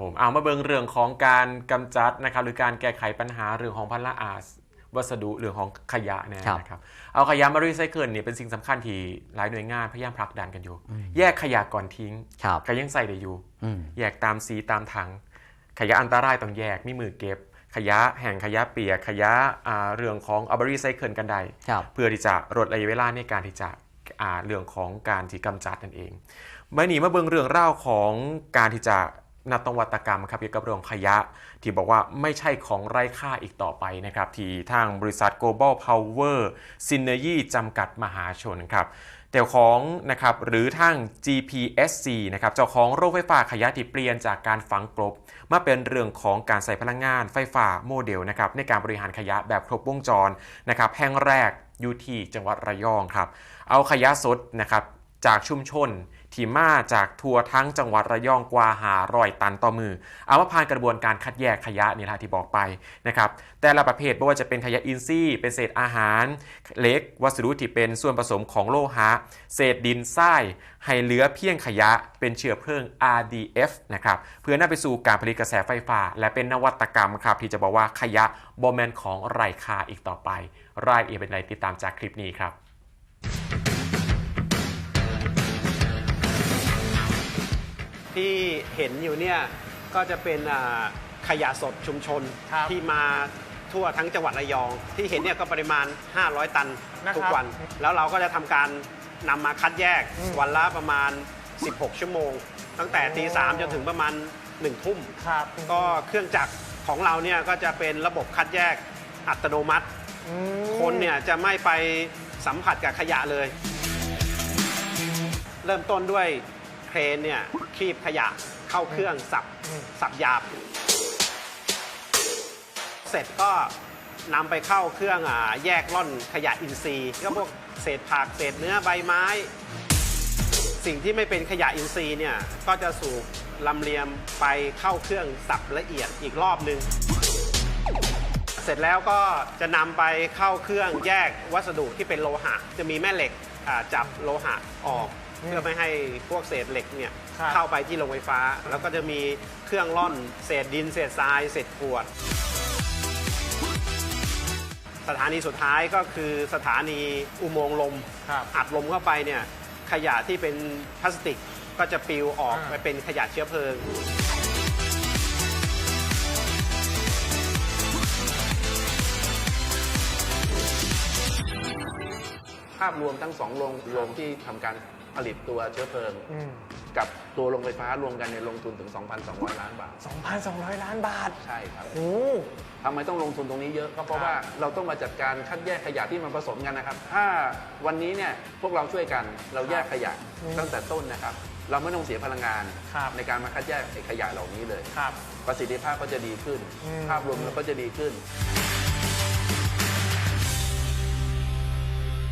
ผมเอามาเบิ่งเรื่องของการกำจัดนะครับหรือการแก้ไขปัญหาเรื่องของพันละอาสวัสดุเรื่องของขยะเนี่ยครับนะครับเอาขยะมารีไซเคิลเนี่ยเป็นสิ่งสำคัญที่หลายหน่วยงานพยายามผลักดันกันอยู่ แยกขยะก่อนทิ้งครับก็ยังใส่ได้อยู่อืมแยกตามสีตามถัง ขยะอันตรายต้องแยกมีมือเก็บ ขยะแห่งขยะเปียกขยะอ่าเรื่องของเอาบรีไซเคิลกันได้ครับเพื่อที่จะลดระยะเวลาในการที่จะอ่าเรื่องของการที่กำจัดนั่นเองเมื่อนี้มาเบิ่งเรื่องเล่าวของการที่จะ นัตวัตกรรมครับเกี่ยวกับเรื่องขยะ ที่บอกว่าไม่ใช่ของไร้ค่าอีกต่อไปนะครับ ที่ทางบริษัท Global Power Synergy จำกัดมหาชนครับแต่ของนะครับหรือทาง GPSC นะครับเจ้าของโรงไฟฟ้าขยะที่เปลี่ยนจากการฝังกลบ มาเป็นเรื่องของการใส่พลังงานไฟฟ้าโมเดลนะครับในการบริหารขยะแบบครบวงจรนะครับแห่งแรกอยู่ที่จังหวัดระยองครับเอาขยะสดนะครับจากชุมชน ที่มาจากทั่วทั้งจังหวัดระยองกว่าหาร้อยตันต่อมือ เอามาผ่านกระบวนการคัดแยกขยะนี่แหละที่บอกไปนะครับแต่ละประเภทไม่ว่าจะเป็นขยะอินทรีย์เป็นเศษอาหารเล็ก วัสดุที่เป็นส่วนผสมของโลหะเศษดินทรายให้เหลือเพียงขยะเป็นเชื้อเพลิง RDF นะครับเพื่อนำไปสู่การผลิตกระแสไฟฟ้า และเป็นนวัตกรรมครับที่จะบอกว่าขยะบอแมนของไร้ค่าอีกต่อไปรายละเอียดเป็นไรติดตามจากคลิปนี้ครับ ที่เห็นอยู่เนี่ยก็จะเป็นอ่าขยะสดชุมชนครับที่มาทั่วทั้งจังหวัดระยอง ที่เห็นเนี่ยก็ปริมาณ 500 ตันนะครับทุกวัน แล้วเราก็จะทำการนำมาคัดแยกอืมวันละประมาณ 16 ชั่วโมง ตั้งแต่ตีสามจนถึงประมาณ1ทุ่มครับก็เครื่องจักรของเราเนี่ยก็จะเป็นระบบคัดแยกอัตโนมัติอืมคนเนี่ยจะไม่ไปสัมผัสกับขยะเลย เริ่มต้นด้วยเค รนเนี่ยคีบขยะเข้าเครื่องสับสับหยาบ เสร็จก็นำไปเข้าเครื่องอาแยกล่อนขยะอินทรีย์ก็พวกเศษผักเศษเนื้อใบไม้ สิ่งที่ไม่เป็นขยะอินทรีย์เนี่ยก็จะสูบลำเลียมไปเข้าเครื่องสับละเอียดอีกรอบหนึ่งเสร็จแล้วก็จะนำไปเข้าเครื่องแยกวัสดุที่เป็นโลหะ จะมีแม่เหล็กอ่าจับโลหะออก เพื่อไม่ให้พวกเศษเหล็กเนี่ยครับ เข้าไปที่โรงไฟฟ้า แล้วก็จะมีเครื่องร่อนเศษดิน เศษทรายเศษกรวด สถานีสุดท้ายก็คือสถานีอุโมงค์ลม ครับ อัดลมเข้าไปเนี่ยขยะที่เป็นพลาสติกก็จะปลิวออกอ่า ไปเป็นขยะเชื้อเพลิง ภาพรวมทั้งสองโรงโรงที่ทำการ ผลิตตัวเชื้อเพลิง อืม กับตัวโรงไฟฟ้ารวมกันเนี่ยลงทุนถึง 2,200 ล้านบาท 2,200 ล้านบาทใช่ครับโอ้ทำไมต้องลงทุนตรงนี้เยอะก็เพราะครับ ว่าเราต้องมาจัดการคัดแยกขยะที่มันผสมกันนะครับ ถ้าวันนี้เนี่ยพวกเราช่วยกันเราแยกขยะตั้งแต่ต้นนะครับ เราไม่ต้องเสียพลังงานครับ ในการมาคัดแยกไอ้ขยะเหล่านี้เลย ครับ ประสิทธิภาพก็จะดีขึ้น อืม ภาพรวมเราก็จะดีขึ้น